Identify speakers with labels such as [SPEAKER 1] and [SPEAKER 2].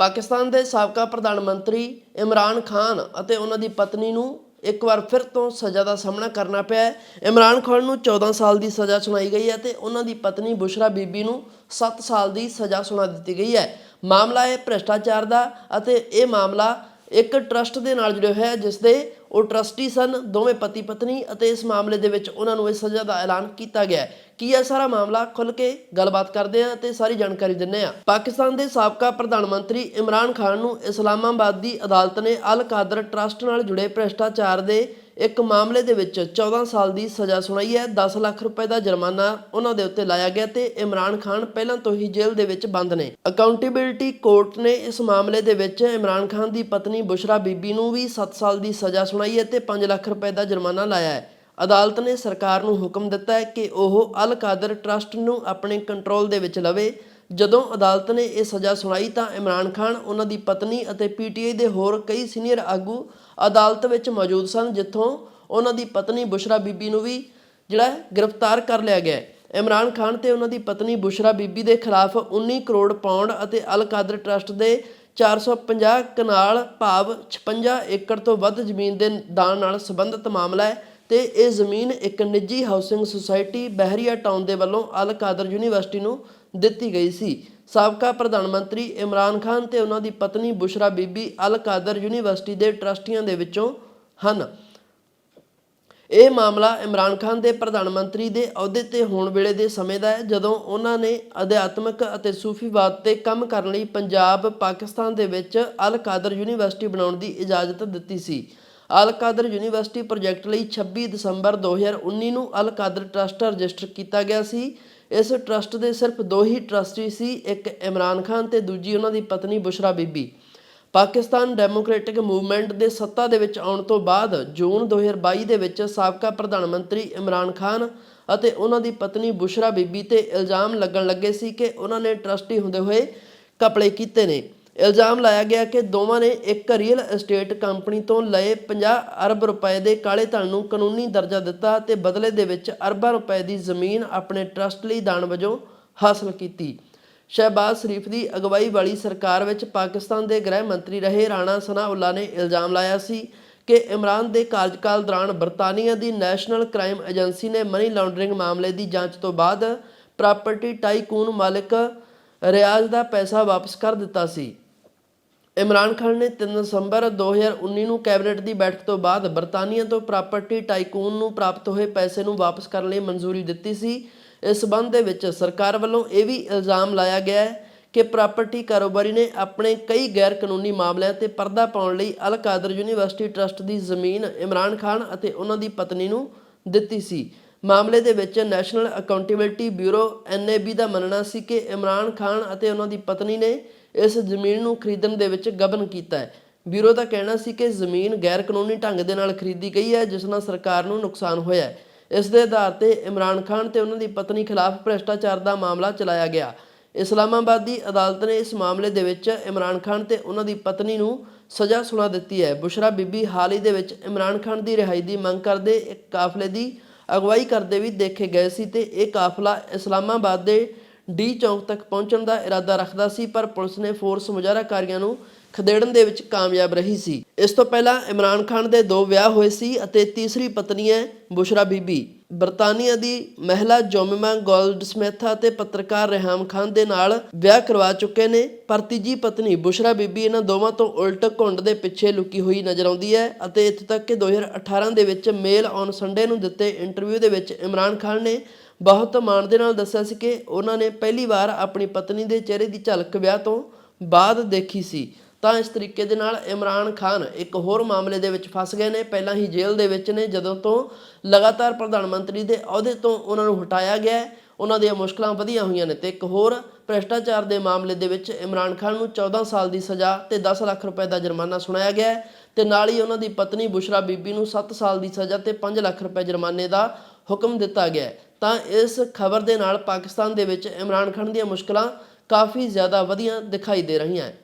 [SPEAKER 1] ਪਾਕਿਸਤਾਨ ਦੇ ਸਾਬਕਾ ਪ੍ਰਧਾਨ ਮੰਤਰੀ ਇਮਰਾਨ ਖਾਨ ਅਤੇ ਉਹਨਾਂ ਦੀ ਪਤਨੀ ਨੂੰ ਇੱਕ ਵਾਰ ਫਿਰ ਤੋਂ ਸਜ਼ਾ ਦਾ ਸਾਹਮਣਾ ਕਰਨਾ ਪਿਆ ਹੈ। ਇਮਰਾਨ ਖਾਨ ਨੂੰ 14 ਸਾਲ ਦੀ ਸਜ਼ਾ ਸੁਣਾਈ ਗਈ ਹੈ ਤੇ ਉਹਨਾਂ ਦੀ ਪਤਨੀ ਬੁਸ਼ਰਾ ਬੀਬੀ ਨੂੰ 7 ਸਾਲ ਦੀ ਸਜ਼ਾ ਸੁਣਾ ਦਿੱਤੀ ਗਈ ਹੈ। ਮਾਮਲਾ ਹੈ ਭ੍ਰਿਸ਼ਟਾਚਾਰ ਦਾ ਅਤੇ ਇਹ ਮਾਮਲਾ ਇੱਕ ਟਰਸਟ ਦੇ ਨਾਲ ਜੁੜਿਆ ਹੋਇਆ ਜਿਸ ਦੇ ਉਹ ਟਰਸਟੀ ਸਨ, ਦੋਵੇਂ ਪਤੀ ਪਤਨੀ ਅਤੇ ਇਸ ਮਾਮਲੇ ਦੇ ਵਿੱਚ ਉਹਨਾਂ ਨੂੰ ਇਸ ਸਜ਼ਾ ਦਾ ਐਲਾਨ ਕੀਤਾ ਗਿਆ ਹੈ। ਕੀ ਹੈ ਸਾਰਾ ਮਾਮਲਾ ਖੁੱਲ ਕੇ ਗੱਲਬਾਤ ਕਰਦੇ ਹਾਂ ਤੇ ਸਾਰੀ ਜਾਣਕਾਰੀ ਦਿੰਨੇ ਆ? ਪਾਕਿਸਤਾਨ ਦੇ ਸਾਬਕਾ ਪ੍ਰਧਾਨ ਮੰਤਰੀ ਇਮਰਾਨ ਖਾਨ ਨੂੰ ਇਸਲਾਮਾਬਾਦ ਦੀ ਅਦਾਲਤ ਨੇ ਅਲ ਕਾਦਰ ਟਰਸਟ ਨਾਲ ਜੁੜੇ ਭ੍ਰਿਸ਼ਟਾਚਾਰ ਦੇ ਇੱਕ ਮਾਮਲੇ ਦੇ ਵਿੱਚ 14 ਸਾਲ ਦੀ ਸਜ਼ਾ ਸੁਣਾਈ ਹੈ। 10 ਲੱਖ ਰੁਪਏ ਦਾ ਜੁਰਮਾਨਾ ਉਹਨਾਂ ਦੇ ਉੱਤੇ ਲਾਇਆ ਗਿਆ ਤੇ ਇਮਰਾਨ ਖਾਨ ਪਹਿਲਾਂ ਤੋਂ ਹੀ ਜੇਲ੍ਹ ਦੇ ਵਿੱਚ ਬੰਦ ਨੇ। ਅਕਾਊਂਟੇਬਿਲਟੀ ਕੋਰਟ ਨੇ ਇਸ ਮਾਮਲੇ ਦੇ ਵਿੱਚ ਇਮਰਾਨ ਖਾਨ ਦੀ ਪਤਨੀ ਬੁਸ਼ਰਾ ਬੀਬੀ ਨੂੰ ਵੀ 7 ਸਾਲ ਦੀ ਸਜ਼ਾ ਸੁਣਾਈ ਹੈ ਤੇ 5 ਲੱਖ ਰੁਪਏ ਦਾ ਜੁਰਮਾਨਾ ਲਾਇਆ ਹੈ। ਅਦਾਲਤ ਨੇ ਸਰਕਾਰ ਨੂੰ ਹੁਕਮ ਦਿੱਤਾ ਹੈ ਕਿ ਉਹ ਅਲ ਕਾਦਰ ਟਰਸਟ ਨੂੰ ਆਪਣੇ ਕੰਟਰੋਲ ਦੇ ਵਿੱਚ ਲਵੇ। ਜਦੋਂ ਅਦਾਲਤ ਨੇ ਇਹ ਸਜ਼ਾ ਸੁਣਾਈ ਤਾਂ ਇਮਰਾਨ ਖਾਨ, ਉਹਨਾਂ ਦੀ ਪਤਨੀ ਅਤੇ ਪੀਟੀਆਈ ਦੇ ਹੋਰ ਕਈ ਸੀਨੀਅਰ ਆਗੂ ਅਦਾਲਤ ਵਿੱਚ ਮੌਜੂਦ ਸਨ, ਜਿੱਥੋਂ ਉਹਨਾਂ ਦੀ ਪਤਨੀ ਬੁਸ਼ਰਾ ਬੀਬੀ ਨੂੰ ਵੀ ਜਿਹੜਾ ਗ੍ਰਿਫਤਾਰ ਕਰ ਲਿਆ ਗਿਆ ਇਮਰਾਨ ਖਾਨ ਤੇ ਉਹਨਾਂ ਦੀ ਪਤਨੀ ਬੁਸ਼ਰਾ ਬੀਬੀ ਦੇ ਖਿਲਾਫ 19 ਕਰੋੜ ਪਾਉਂਡ ਅਤੇ ਅਲ ਕਾਦਰ ਟਰਸਟ ਦੇ 450 ਕਨਾਲ ਭਾਵ 56 ਏਕੜ ਤੋਂ ਵੱਧ ਜ਼ਮੀਨ ਦੇ ਦਾਨ ਨਾਲ ਸੰਬੰਧਿਤ ਮਾਮਲਾ ਹੈ ਤੇ ਇਹ ਜ਼ਮੀਨ ਇੱਕ ਨਿੱਜੀ ਹਾਊਸਿੰਗ ਸੁਸਾਇਟੀ ਬਹਿਰੀਆ ਟਾਊਨ ਦੇ ਵੱਲੋਂ ਅਲ ਕਾਦਰ ਯੂਨੀਵਰਸਿਟੀ ਨੂੰ ਦਿੱਤੀ ਗਈ ਸੀ। ਸਾਬਕਾ ਪ੍ਰਧਾਨ ਮੰਤਰੀ ਇਮਰਾਨ ਖਾਨ ਤੇ ਉਹਨਾਂ ਦੀ ਪਤਨੀ ਬੁਸ਼ਰਾ ਬੀਬੀ ਅਲ ਕਾਦਰ ਯੂਨੀਵਰਸਿਟੀ ਦੇ ਟਰਸਟੀਆਂ ਦੇ ਵਿੱਚੋਂ ਹਨ। ਇਹ ਮਾਮਲਾ ਇਮਰਾਨ ਖਾਨ ਦੇ ਪ੍ਰਧਾਨ ਮੰਤਰੀ ਦੇ ਅਹੁਦੇ ਤੇ ਹੋਣ ਵੇਲੇ ਦੇ ਸਮੇਂ ਦਾ ਹੈ, ਜਦੋਂ ਉਹਨਾਂ ਨੇ ਅਧਿਆਤਮਕ ਅਤੇ ਸੂਫੀਵਾਦ ਤੇ ਕੰਮ ਕਰਨ ਲਈ ਪੰਜਾਬ, ਪਾਕਿਸਤਾਨ ਦੇ ਵਿੱਚ ਅਲ ਕਾਦਰ ਯੂਨੀਵਰਸਿਟੀ ਬਣਾਉਣ ਦੀ ਇਜਾਜ਼ਤ ਦਿੱਤੀ ਸੀ। ਅਲ ਕਾਦਰ ਯੂਨੀਵਰਸਿਟੀ ਪ੍ਰੋਜੈਕਟ ਲਈ 26 ਦਸੰਬਰ 2019 ਨੂੰ ਅਲ ਕਾਦਰ ਟਰਸਟ ਰਜਿਸਟਰ ਕੀਤਾ ਗਿਆ ਸੀ। ਇਸ ਟਰਸਟ ਦੇ ਸਿਰਫ ਦੋ ਹੀ ਟਰਸਟੀ ਸੀ, ਇੱਕ ਇਮਰਾਨ ਖਾਨ ਤੇ ਦੂਜੀ ਉਹਨਾਂ ਦੀ ਪਤਨੀ ਬੁਸ਼ਰਾ ਬੀਬੀ। ਪਾਕਿਸਤਾਨ ਡੈਮੋਕ੍ਰੈਟਿਕ ਮੂਵਮੈਂਟ ਦੇ ਸੱਤਾ ਦੇ ਵਿੱਚ ਆਉਣ ਤੋਂ ਬਾਅਦ ਜੂਨ 2022 ਦੇ ਵਿੱਚ ਸਾਬਕਾ ਪ੍ਰਧਾਨ ਮੰਤਰੀ ਇਮਰਾਨ ਖਾਨ ਅਤੇ ਉਹਨਾਂ ਦੀ ਪਤਨੀ ਬੁਸ਼ਰਾ ਬੀਬੀ ਤੇ ਇਲਜ਼ਾਮ ਲੱਗਣ ਲੱਗੇ ਸੀ ਕਿ ਉਹਨਾਂ ਨੇ ਟਰਸਟੀ ਹੁੰਦੇ ਹੋਏ ਕਪੜੇ ਕੀਤੇ ਨੇ। ਇਲਜ਼ਾਮ ਲਾਇਆ ਗਿਆ ਕਿ ਦੋਵਾਂ ਨੇ ਇੱਕ ਰੀਅਲ ਐਸਟੇਟ ਕੰਪਨੀ ਤੋਂ ਲਏ 50 ਅਰਬ ਰੁਪਏ ਦੇ ਕਾਲੇ ਧਨ ਨੂੰ ਕਾਨੂੰਨੀ ਦਰਜਾ ਦਿੱਤਾ ਤੇ ਬਦਲੇ ਦੇ ਵਿੱਚ ਅਰਬਾਂ ਰੁਪਏ ਦੀ ਜ਼ਮੀਨ ਆਪਣੇ ਟਰਸਟ ਲਈ ਦਾਨ ਵਜੋਂ ਹਾਸਲ ਕੀਤੀ। ਸ਼ਹਿਬਾਜ਼ ਸ਼ਰੀਫ ਦੀ ਅਗਵਾਈ ਵਾਲੀ ਸਰਕਾਰ ਵਿੱਚ ਪਾਕਿਸਤਾਨ ਦੇ ਗ੍ਰਹਿ ਮੰਤਰੀ ਰਹੇ ਰਾਣਾ ਸਨਾਉੱਲਾ ਨੇ ਇਲਜ਼ਾਮ ਲਾਇਆ ਸੀ ਕਿ ਇਮਰਾਨ ਦੇ ਕਾਰਜਕਾਲ ਦੌਰਾਨ ਬਰਤਾਨੀਆ ਦੀ ਨੈਸ਼ਨਲ ਕ੍ਰਾਈਮ ਏਜੰਸੀ ਨੇ ਮਨੀ ਲਾਂਡਰਿੰਗ ਮਾਮਲੇ ਦੀ ਜਾਂਚ ਤੋਂ ਬਾਅਦ ਪ੍ਰਾਪਰਟੀ ਟਾਈਕੂਨ ਮਾਲਕ ਰਿਆਜ਼ ਦਾ ਪੈਸਾ ਵਾਪਸ ਕਰ ਦਿੱਤਾ ਸੀ। ਇਮਰਾਨ ਖਾਨ ਨੇ 3 ਦਸੰਬਰ 2019 ਨੂੰ ਕੈਬਨਿਟ ਦੀ ਬੈਠਕ ਤੋਂ ਬਾਅਦ ਬਰਤਾਨੀਆ ਤੋਂ ਪ੍ਰਾਪਰਟੀ ਟਾਈਕੂਨ ਨੂੰ ਪ੍ਰਾਪਤ ਹੋਏ ਪੈਸੇ ਨੂੰ ਵਾਪਸ ਕਰਨ ਲਈ ਮਨਜ਼ੂਰੀ ਦਿੱਤੀ ਸੀ। ਇਸ ਸਬੰਧ ਦੇ ਵਿੱਚ ਸਰਕਾਰ ਵੱਲੋਂ ਇਹ ਵੀ ਇਲਜ਼ਾਮ ਲਾਇਆ ਗਿਆ ਹੈ ਕਿ ਪ੍ਰਾਪਰਟੀ ਕਾਰੋਬਾਰੀ ਨੇ ਆਪਣੇ ਕਈ ਗੈਰ ਕਾਨੂੰਨੀ ਮਾਮਲਿਆਂ ਤੇ ਪਰਦਾ ਪਾਉਣ ਲਈ ਅਲ ਕਾਦਰ ਯੂਨੀਵਰਸਿਟੀ ਟਰਸਟ ਦੀ ਜ਼ਮੀਨ ਇਮਰਾਨ ਖਾਨ ਅਤੇ ਉਹਨਾਂ ਦੀ ਪਤਨੀ ਨੂੰ ਦਿੱਤੀ ਸੀ। ਮਾਮਲੇ ਦੇ ਵਿੱਚ ਨੈਸ਼ਨਲ ਅਕਾਊਂਟੇਬਿਲਟੀ ਬਿਊਰੋ ਐਨਏਬੀ ਦਾ ਮੰਨਣਾ ਸੀ ਕਿ ਇਮਰਾਨ ਖਾਨ ਅਤੇ ਉਹਨਾਂ ਦੀ ਪਤਨੀ ਨੇ ਇਸ ਜ਼ਮੀਨ ਨੂੰ ਖਰੀਦਣ ਦੇ ਵਿੱਚ ਗਬਨ ਕੀਤਾ ਹੈ। ਬਿਊਰੋ ਦਾ ਕਹਿਣਾ ਸੀ ਕਿ ਜ਼ਮੀਨ ਗੈਰ ਕਾਨੂੰਨੀ ਢੰਗ ਦੇ ਨਾਲ ਖਰੀਦੀ ਗਈ ਹੈ, ਜਿਸ ਨਾਲ ਸਰਕਾਰ ਨੂੰ ਨੁਕਸਾਨ ਹੋਇਆ ਹੈ। ਇਸ ਦੇ ਆਧਾਰ ਤੇ ਇਮਰਾਨ ਖਾਨ ਤੇ ਉਹਨਾਂ ਦੀ ਪਤਨੀ ਖਿਲਾਫ ਭ੍ਰਿਸ਼ਟਾਚਾਰ ਦਾ ਮਾਮਲਾ ਚਲਾਇਆ ਗਿਆ। ਇਸਲਾਮਾਬਾਦ ਦੀ ਅਦਾਲਤ ਨੇ ਇਸ ਮਾਮਲੇ ਦੇ ਵਿੱਚ ਇਮਰਾਨ ਖਾਨ ਤੇ ਉਹਨਾਂ ਦੀ ਪਤਨੀ ਨੂੰ ਸਜ਼ਾ ਸੁਣਾ ਦਿੱਤੀ ਹੈ। ਬੁਸ਼ਰਾ ਬੀਬੀ ਹਾਲ ਹੀ ਦੇ ਵਿੱਚ ਇਮਰਾਨ ਖਾਨ ਦੀ ਰਿਹਾਈ ਦੀ ਮੰਗ ਕਰਦੇ ਇੱਕ ਕਾਫਲੇ ਦੀ ਅਗਵਾਈ ਕਰਦੇ ਵੀ ਦੇਖੇ ਗਏ ਸੀ ਤੇ ਇਹ ਕਾਫਲਾ ਇਸਲਾਮਾਬਾਦ ਦੇ ਡੀ ਚੌਂਕ ਤੱਕ ਪਹੁੰਚਣ ਦਾ ਇਰਾਦਾ ਰੱਖਦਾ ਸੀ ਪਰ ਪੁਲਿਸ ਨੇ ਫੋਰਸ ਮੁਜ਼ਾਹਰਾਕਾਰੀਆਂ ਨੂੰ ਖਦੇੜਨ ਦੇ ਵਿੱਚ ਕਾਮਯਾਬ ਰਹੀ ਸੀ। ਇਸ ਤੋਂ ਪਹਿਲਾਂ ਇਮਰਾਨ ਖਾਨ ਦੇ ਦੋ ਵਿਆਹ ਹੋਏ ਸੀ ਅਤੇ ਤੀਸਰੀ ਪਤਨੀ ਹੈ ਬੁਸ਼ਰਾ ਬੀਬੀ। ਬਰਤਾਨੀਆ ਦੀ ਮਹਿਲਾ ਜੋਮਿਮਾ ਗੋਲਡਸਮਿਥ ਅਤੇ ਪੱਤਰਕਾਰ ਰਹਿਮ ਖਾਨ ਦੇ ਨਾਲ ਵਿਆਹ ਕਰਵਾ ਚੁੱਕੇ ਨੇ, ਪਰ ਤੀਜੀ ਪਤਨੀ ਬੁਸ਼ਰਾ ਬੀਬੀ ਇਹਨਾਂ ਦੋਵਾਂ ਤੋਂ ਉਲਟ ਘੁੰਡ ਦੇ ਪਿੱਛੇ ਲੁਕੀ ਹੋਈ ਨਜ਼ਰ ਆਉਂਦੀ ਹੈ ਅਤੇ ਇੱਥੇ ਤੱਕ ਕਿ 2018 ਦੇ ਵਿੱਚ ਮੇਲ ਔਨ ਸੰਡੇ ਨੂੰ ਦਿੱਤੇ ਇੰਟਰਵਿਊ ਦੇ ਵਿੱਚ ਇਮਰਾਨ ਖਾਨ ਨੇ ਬਹੁਤ ਮਾਣ ਦੇ ਨਾਲ ਦੱਸਿਆ ਸੀ ਕਿ ਉਹਨਾਂ ਨੇ ਪਹਿਲੀ ਵਾਰ ਆਪਣੀ ਪਤਨੀ ਦੇ ਚਿਹਰੇ ਦੀ ਝਲਕ ਵਿਆਹ ਤੋਂ ਬਾਅਦ ਦੇਖੀ ਸੀ। ਤਾਂ ਇਸ ਤਰੀਕੇ ਦੇ ਨਾਲ ਇਮਰਾਨ ਖਾਨ ਇੱਕ ਹੋਰ ਮਾਮਲੇ ਦੇ ਵਿੱਚ ਫਸ ਗਏ ਨੇ। ਪਹਿਲਾਂ ਹੀ ਜੇਲ੍ਹ ਦੇ ਵਿੱਚ ਨੇ, ਜਦੋਂ ਤੋਂ ਲਗਾਤਾਰ ਪ੍ਰਧਾਨ ਮੰਤਰੀ ਦੇ ਅਹੁਦੇ ਤੋਂ ਉਹਨਾਂ ਨੂੰ ਹਟਾਇਆ ਗਿਆ ਉਹਨਾਂ ਦੀਆਂ ਮੁਸ਼ਕਲਾਂ ਵਧੀਆਂ ਹੋਈਆਂ ਨੇ ਤੇ ਇੱਕ ਹੋਰ ਭ੍ਰਿਸ਼ਟਾਚਾਰ ਦੇ ਮਾਮਲੇ ਦੇ ਵਿੱਚ ਇਮਰਾਨ ਖਾਨ ਨੂੰ 14 ਸਾਲ ਦੀ ਸਜ਼ਾ ਤੇ 10 ਲੱਖ ਰੁਪਏ ਦਾ ਜੁਰਮਾਨਾ ਸੁਣਾਇਆ ਗਿਆ ਹੈ ਤੇ ਨਾਲ ਹੀ ਉਹਨਾਂ ਦੀ ਪਤਨੀ ਬੁਸ਼ਰਾ ਬੀਬੀ ਨੂੰ 7 ਸਾਲ ਦੀ ਸਜ਼ਾ ਤੇ 5 ਲੱਖ ਰੁਪਏ ਜੁਰਮਾਨੇ ਦਾ ਹੁਕਮ ਦਿੱਤਾ ਗਿਆ ਤਾਂ ਇਸ ਖਬਰ ਦੇ ਨਾਲ ਪਾਕਿਸਤਾਨ ਦੇ ਵਿੱਚ ਇਮਰਾਨ ਖਾਨ ਦੀਆਂ ਮੁਸ਼ਕਲਾਂ ਕਾਫੀ ਜ਼ਿਆਦਾ ਵਧੀਆਂ ਦਿਖਾਈ ਦੇ ਰਹੀਆਂ